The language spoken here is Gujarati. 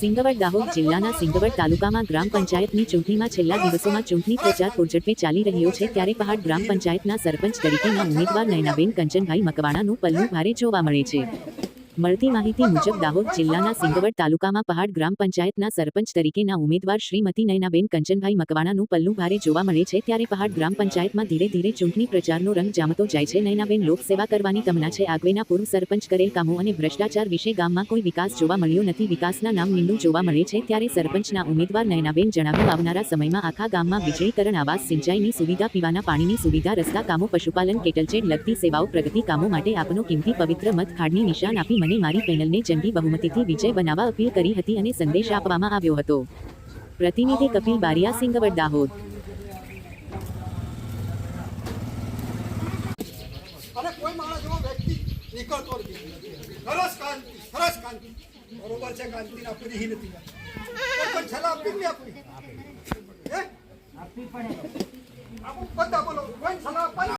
સિંગવડ દાહોદ જિલ્લાના સિંગવડ તાલુકામાં ગ્રામ પંચાયતની ચૂંટણીમાં છેલ્લા દિવસોમાં ચૂંટણી પ્રચાર પૂરઝડપે ચાલી રહ્યો છે ત્યારે પહાડ ગ્રામ પંચાયતના સરપંચ તરીકેના ઉમેદવાર નયનાબેન કંચનભાઈ મકવાણાનું પલ્લું ભારે જોવા મળે છે. મળતી માહિતી મુજબ દાહોદ જિલ્લાના સિંગવડ તાલુકામાં પહાડ ગ્રામ પંચાયતના સરપંચ તરીકેના ઉમેદવાર શ્રીમતી નયનાબેન કંચનભાઈ મકવાણાનું પલ્લું ભારે જોવા મળે છે ત્યારે પહાડ ગ્રામ પંચાયતમાં ધીરે ધીરે ચૂંટણી પ્રચારનો રંગ જામતો જાય છે. નયનાબેન લોકસેવા કરવાની તમના છે. આગવેના પૂર્વ સરપંચ કરેલ કામો અને ભ્રષ્ટાચાર વિશે ગામમાં કોઈ વિકાસ જોવા મળ્યો નથી. વિકાસના નામ નિંદુ જોવા મળે છે ત્યારે સરપંચના ઉમેદવાર નયનાબેન જણાવ્યું આવનારા સમયમાં આખા ગામમાં વીજળીકરણ આવાસ સિંચાઈની સુવિધા પીવાના પાણીની સુવિધા રસ્તા કામો પશુપાલન કેટલચેડ લગતી સેવાઓ પ્રગતિ કામો માટે આપનો કિંમતી પવિત્ર મત ખાડની નિશાન આપી મને મારી પેનલને જંગી બહુમતીથી વિજય બનાવવા અપીલ કરી હતી અને સંદેશ આપવામાં આવ્યો હતો. પ્રતિનિધિ કપિલ બારિયા, સિંગવડ, દાહોદ. અને પણ છેલ્લા બધા બોલો, કોઈ અપાય